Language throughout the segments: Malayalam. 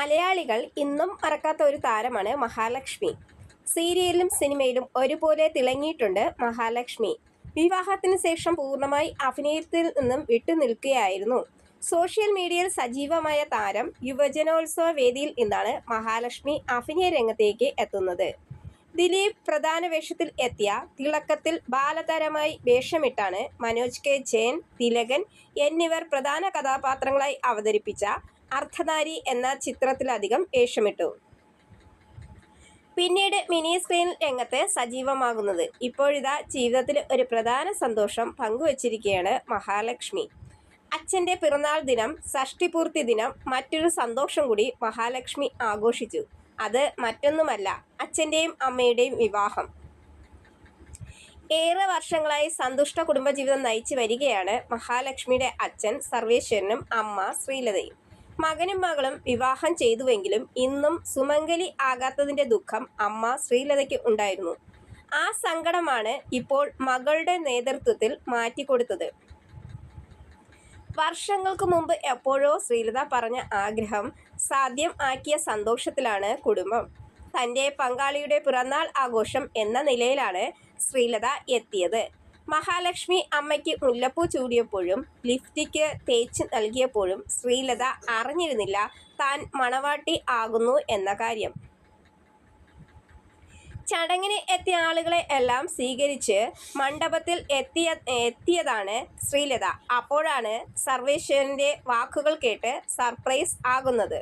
മലയാളികൾ ഇന്നും മറക്കാത്ത ഒരു താരമാണ് മഹാലക്ഷ്മി. സീരിയലിലും സിനിമയിലും ഒരുപോലെ തിളങ്ങിയിട്ടുണ്ട് മഹാലക്ഷ്മി. വിവാഹത്തിന് ശേഷം പൂർണമായി അഭിനയത്തിൽ നിന്നും വിട്ടുനിൽക്കുകയായിരുന്നു സോഷ്യൽ മീഡിയയിൽ സജീവമായ താരം യുവജനോത്സവ വേദിയിൽ നിന്നാണ് മഹാലക്ഷ്മി അഭിനയ രംഗത്തേക്ക് എത്തുന്നത്. ദിലീപ് പ്രധാന വേഷത്തിൽ എത്തിയ തിളക്കത്തിൽ ബാലതാരമായി വേഷമിട്ടാണ് മനോജ് കെ ജയൻ തിലകൻ എന്നിവർ പ്രധാന കഥാപാത്രങ്ങളായി അവതരിപ്പിച്ച അർദ്ധനാരി എന്ന ചിത്രത്തിലധികം വേഷമിട്ടു. പിന്നീട് മിനി സ്ക്രീൻ രംഗത്ത് സജീവമാകുന്നത്. ഇപ്പോഴിതാ ജീവിതത്തിൽ ഒരു പ്രധാന സന്തോഷം പങ്കുവച്ചിരിക്കുകയാണ് മഹാലക്ഷ്മി. അച്ഛന്റെ പിറന്നാൾ ദിനം ഷഷ്ടിപൂർത്തി ദിനം മറ്റൊരു സന്തോഷം കൂടി മഹാലക്ഷ്മി ആഘോഷിച്ചു. അത് മറ്റൊന്നുമല്ല അച്ഛന്റെയും അമ്മയുടെയും വിവാഹം. ഏറെ വർഷങ്ങളായി സന്തുഷ്ട കുടുംബജീവിതം നയിച്ചു വരികയാണ് മഹാലക്ഷ്മിയുടെ അച്ഛൻ സർവേശ്വരനും അമ്മ ശ്രീലതയും. മകനും മകളും വിവാഹം ചെയ്തുവെങ്കിലും ഇന്നും സുമംഗലി ആകാത്തതിന്റെ ദുഃഖം അമ്മ ശ്രീലതയ്ക്ക് ഉണ്ടായിരുന്നു. ആ സങ്കടമാണ് ഇപ്പോൾ മകളുടെ നേതൃത്വത്തിൽ മാറ്റിക്കൊടുത്തത്. വർഷങ്ങൾക്ക് മുമ്പ് എപ്പോഴോ ശ്രീലത പറഞ്ഞ ആഗ്രഹം സാധ്യം ആക്കിയ സന്തോഷത്തിലാണ് കുടുംബം. തന്റെ പങ്കാളിയുടെ പിറന്നാൾ ആഘോഷം എന്ന നിലയിലാണ് ശ്രീലത എത്തിയത്. മഹാലക്ഷ്മി അമ്മയ്ക്ക് മുല്ലപ്പൂ ചൂടിയപ്പോഴും ലിഫ്റ്റിക്ക് തേച്ച് നൽകിയപ്പോഴും ശ്രീലത അറിഞ്ഞിരുന്നില്ല താൻ മണവാട്ടി ആകുന്നു എന്ന കാര്യം. ചടങ്ങിന് എത്തിയ ആളുകളെ എല്ലാം സ്വീകരിച്ച് മണ്ഡപത്തിൽ എത്തിയ എത്തിയതാണ് ശ്രീലത. അപ്പോഴാണ് സർവേശ്വരന്റെ വാക്കുകൾ കേട്ട് സർപ്രൈസ് ആകുന്നത്.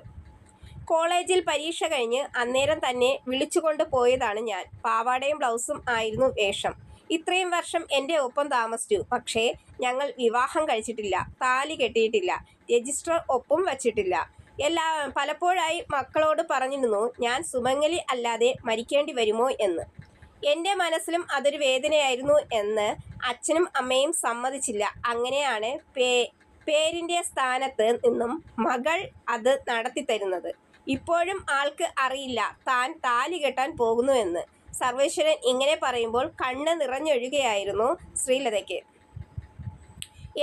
കോളേജിൽ പരീക്ഷ കഴിഞ്ഞ് അന്നേരം തന്നെ വിളിച്ചുകൊണ്ട് പോയതാണ് ഞാൻ. പാവാടയും ബ്ലൗസും ആയിരുന്നു വേഷം. ഇത്രയും വർഷം എന്റെ ഒപ്പം താമസിച്ചു. പക്ഷേ ഞങ്ങൾ വിവാഹം കഴിച്ചിട്ടില്ല. താലി കെട്ടിയിട്ടില്ല. രജിസ്റ്റർ ഒപ്പം വച്ചിട്ടില്ല. എല്ലാ പലപ്പോഴായി മക്കളോട് പറഞ്ഞിരുന്നു ഞാൻ സുമംഗലി അല്ലാതെ മരിക്കേണ്ടി വരുമോ? എന്ന്. എന്റെ മനസ്സിലും അതൊരു വേദനയായിരുന്നു എന്ന് അച്ഛനും അമ്മയും സമ്മതിച്ചില്ല. അങ്ങനെയാണ് പേ പേരിന്റെ സ്ഥാനത്ത് നിന്നും മകൾ അത് നടത്തി തരുന്നത് ഇപ്പോഴും ആൾക്ക് അറിയില്ല താൻ താലി കെട്ടാൻ പോകുന്നു എന്ന്. സർവേശ്വരൻ ഇങ്ങനെ പറയുമ്പോൾ കണ്ണ് നിറഞ്ഞൊഴുകയായിരുന്നു ശ്രീലതയ്ക്ക്.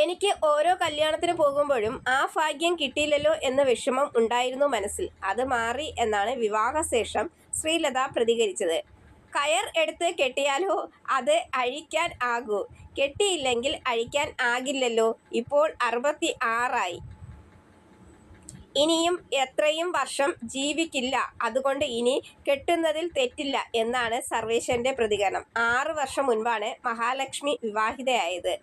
എനിക്ക് ഓരോ കല്യാണത്തിന് പോകുമ്പോഴും ആ ഭാഗ്യം കിട്ടിയില്ലല്ലോ എന്ന വിഷമം ഉണ്ടായിരുന്നു മനസ്സിൽ. അത് മാറി എന്നാണ് വിവാഹശേഷം ശ്രീലത പ്രതികരിച്ചത്. കയർ എടുത്ത് കെട്ടിയാലോ? അത് അഴിക്കാൻ ആകൂ. കെട്ടിയില്ലെങ്കിൽ അഴിക്കാൻ ആകില്ലല്ലോ. ഇപ്പോൾ അറുപത്തി ആറായി. ഇനിയും എത്രയും വർഷം ജീവിക്കില്ല. അതുകൊണ്ട് ഇനി കെട്ടുന്നതിൽ തെറ്റില്ല എന്നാണ് സർവേശ്വരന്റെ പ്രതികരണം. ആറ് വർഷം മുൻപാണ് മഹാലക്ഷ്മി വിവാഹിതയായത്.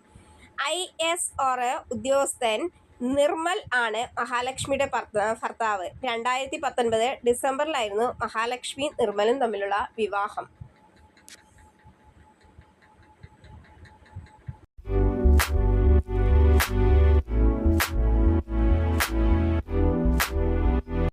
ഐ എസ് ഓർ ഉദ്യോഗസ്ഥൻ നിർമ്മൽ ആണ് മഹാലക്ഷ്മിയുടെ ഭർത്താവ്. രണ്ടായിരത്തി പത്തൊൻപത് ഡിസംബറിലായിരുന്നു മഹാലക്ഷ്മി നിർമ്മലും തമ്മിലുള്ള വിവാഹം.